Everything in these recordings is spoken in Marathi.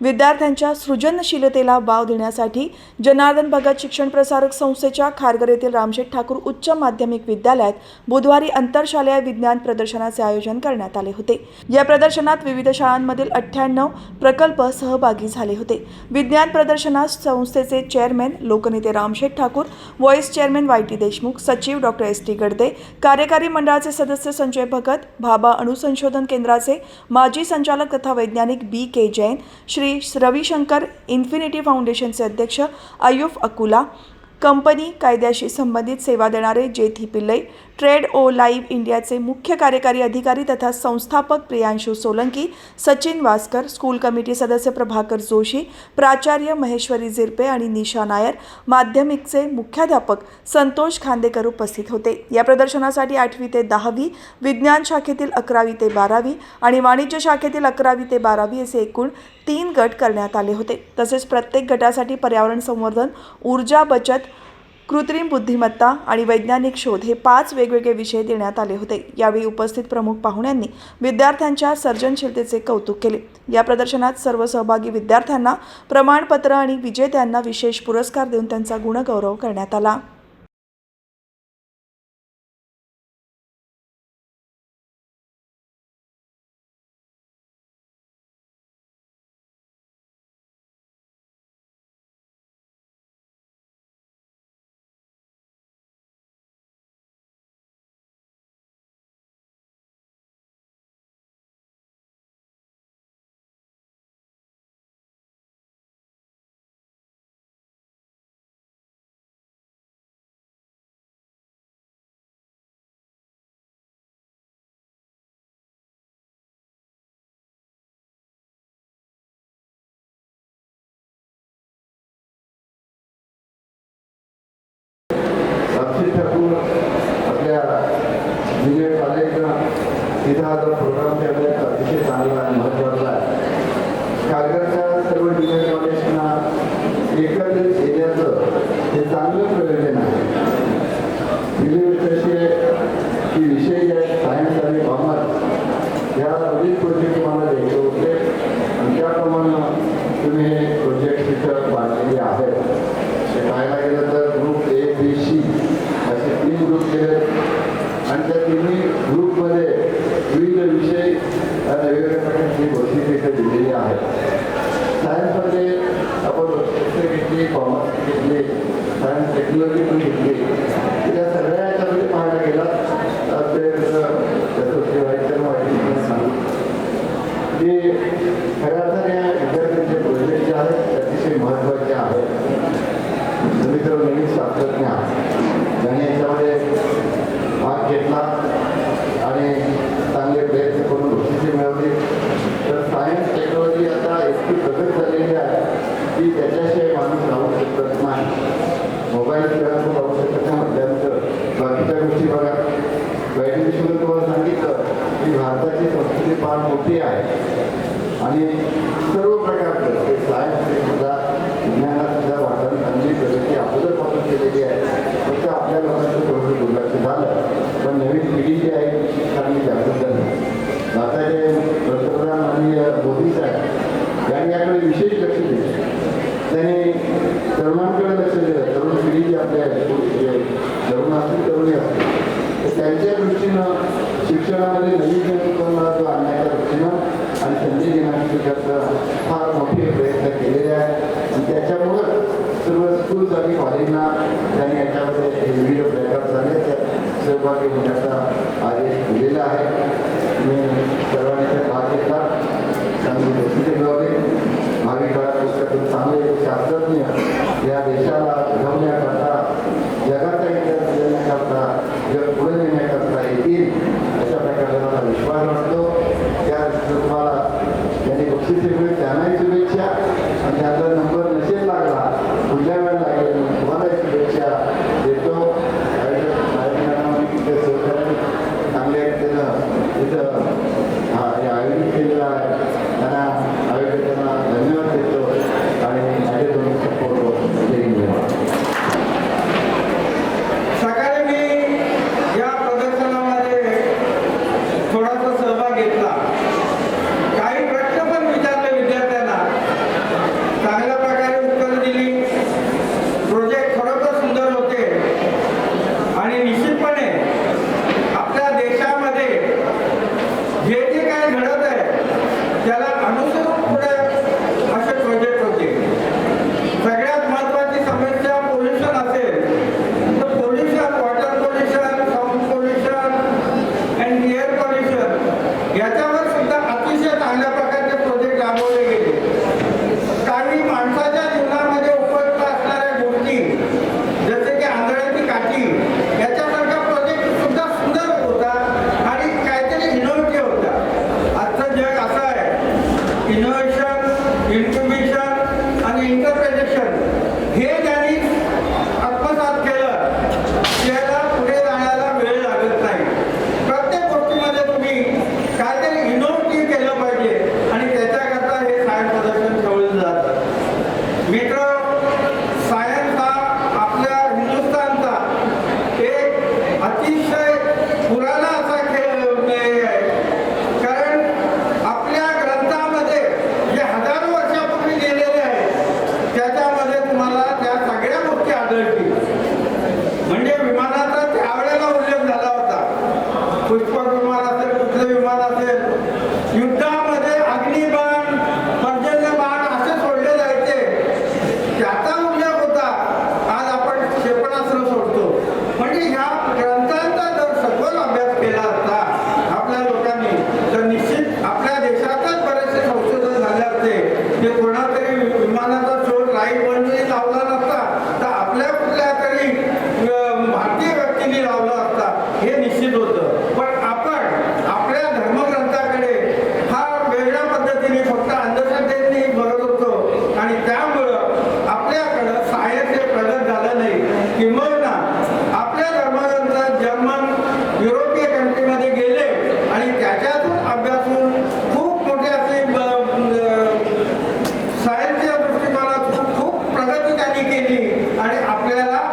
विद्यार्थ्यांच्या सृजनशीलतेला वाव देण्यासाठी जनार्दन भगत शिक्षण प्रसारक संस्थेच्या खारघर येथील रामशेठ ठाकूर उच्च माध्यमिक विद्यालयात बुधवारी आंतरशालेय विज्ञान प्रदर्शनाचे आयोजन करण्यात आले होते. या प्रदर्शनात विविध शाळांमधील अठ्ठ्याण्णव प्रकल्प सहभागी झाले होते. विज्ञान प्रदर्शनात संस्थेचे चेअरमॅन लोकनेते Ramsheth Thakur vice chairman Y T Deshmukh सचिव डॉक्टर एस टी गडदे कार्यकारी मंडळाचे सदस्य संजय भगत भाभा अणुसंशोधन केंद्राचे माजी संचालक तथा वैज्ञानिक B K Jain Shri Ravishankar infinity फाउंडेशनचे अध्यक्ष अयुफ अकुला कंपनी कायद्याशी संबंधित सेवा देणारे जेथी पिल्लई ट्रेड ओ लाईव्ह इंडियाचे मुख्य कार्यकारी अधिकारी तथा संस्थापक प्रियांशू सोलंकी सचिन वास्कर स्कूल कमिटी सदस्य प्रभाकर जोशी प्राचार्य महेश्वरी झिरपे आणि निशा नायर माध्यमिकचे मुख्याध्यापक संतोष खांदेकर उपस्थित होते. या प्रदर्शनासाठी आठवी ते दहावी विज्ञान शाखेतील अकरावी ते बारावी आणि वाणिज्य शाखेतील अकरावी ते बारावी असे एकूण तीन गट करण्यात आले होते. तसेच प्रत्येक गटासाठी पर्यावरण संवर्धन ऊर्जा बचत कृत्रिम बुद्धिमत्ता आणि वैज्ञानिक शोध हे पाच वेगवेगळे विषय देण्यात आले होते. यावेळी उपस्थित प्रमुख पाहुण्यांनी विद्यार्थ्यांच्या सर्जनशीलतेचे कौतुक केले. या प्रदर्शनात सर्व सहभागी विद्यार्थ्यांना प्रमाणपत्र आणि विजेत्यांना विशेष पुरस्कार देऊन त्यांचा गुणगौरव करण्यात आला. ठाकूर आपल्या विजय कॉलेजनं तिथं हा जो प्रोग्राम ठेवला तो अतिशय चांगला आणि महत्त्वाचा आहे. कागदच्या सर्व विजय कॉलेजना एकत्रित येण्याचं हे चांगलं प्रयोजन आहे. विजय तसे की विषय जे आहेत सायन्स आणि कॉमर्स या विविध प्रोजेक्ट मला द्यायचे होते आणि त्याप्रमाणे तुम्ही हे प्रोजेक्ट तिथं वाढलेले आहेत ते पाहायला गेलं तर ग्रुप ए बी सी असे तीन ग्रुप केले आणि त्या तिन्ही ग्रुपमध्ये विविध विषय आणि वेगवेगळ्या प्रकारची गोष्टी तिथे दिलेली आहेत सायन्समध्ये आपण वैद्यकीय घेतली कॉमर्स घेतली सायन्स टेक्नॉलॉजी पण घेतली त्या सगळ्या याच्यामध्ये पाहायला गेला तर ते जसं जसं व्हायचं माहिती सांगू की खऱ्या अर्थाने या विद्यार्थ्यांचे प्रोजेक्ट जे आहेत ते अतिशय महत्त्वाचे आहेत तुम्ही तर नवीन शास्त्रज्ञ आहात ज्यांनी याच्यामध्ये भाग घेतला आणि चांगले प्रयत्न करून बक्षिसे मिळवली तर सायन्स टेक्नॉलॉजी आता इतकी प्रगत झालेली आहे की त्याच्याशिवाय माणूस राहू शकत नाही मोबाईल शिवाय आपण राहू शकत नाही म्हटल्यानंतर बाकीच्या गोष्टी बघा वैद्यकीय तुम्हाला सांगितलं की भारताची संस्कृती फार मोठी आहे आणि सर्व प्रकारचं ते सायन्समध्ये सुद्धा विज्ञानात सुद्धा वाटायला चांगली प्रगती अगोदरपासून केलेली आहे फक्त आपल्या लोकांचं थोडंसं दुर्लक्ष झालं पण नवीन पिढी जी आहे ती चांगली जागृत झाली भारताचे पंतप्रधान माननीय मोदी साहेब यांनी याकडे विशेष लक्ष दिले. त्यांनी तरुणांकडे लक्ष दिलं. तरुण पिढी जी आपल्या तरुण असतील तरुणी असतील तर त्यांच्या दृष्टीनं शिक्षणामध्ये नवीन जो आणण्याच्या दृष्टीनं आणि संधी देण्याकरता फार मोठे प्रयत्न केलेले आहेत आणि त्याच्यामुळं सर्व स्कूल्स आणि कॉलेजना त्यांनी याच्यामध्ये विविध प्रकार झाले. त्या सहभागी होण्याचा आदेश दिलेला आहे. मी सर्वांनी no se केली आणि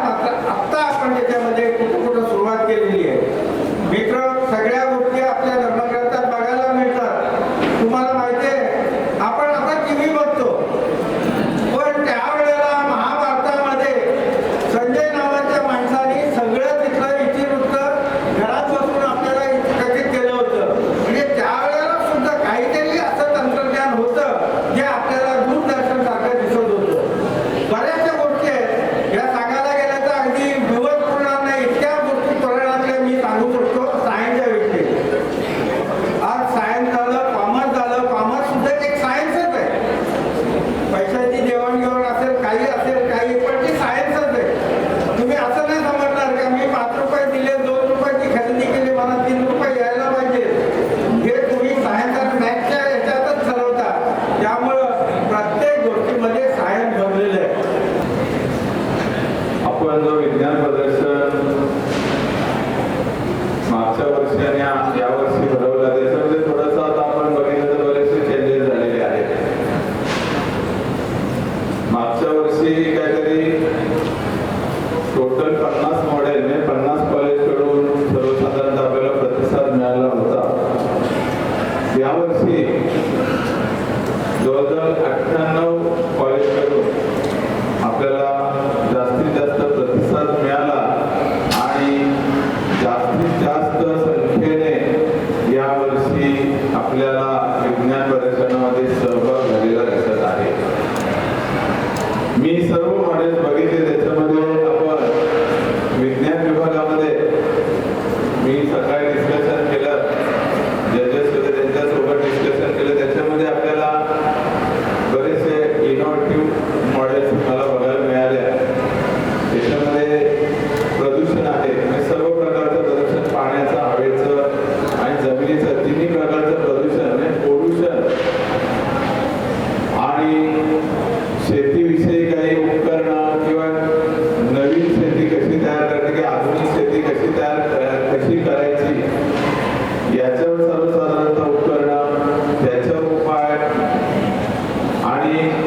આ વર્ષે आणि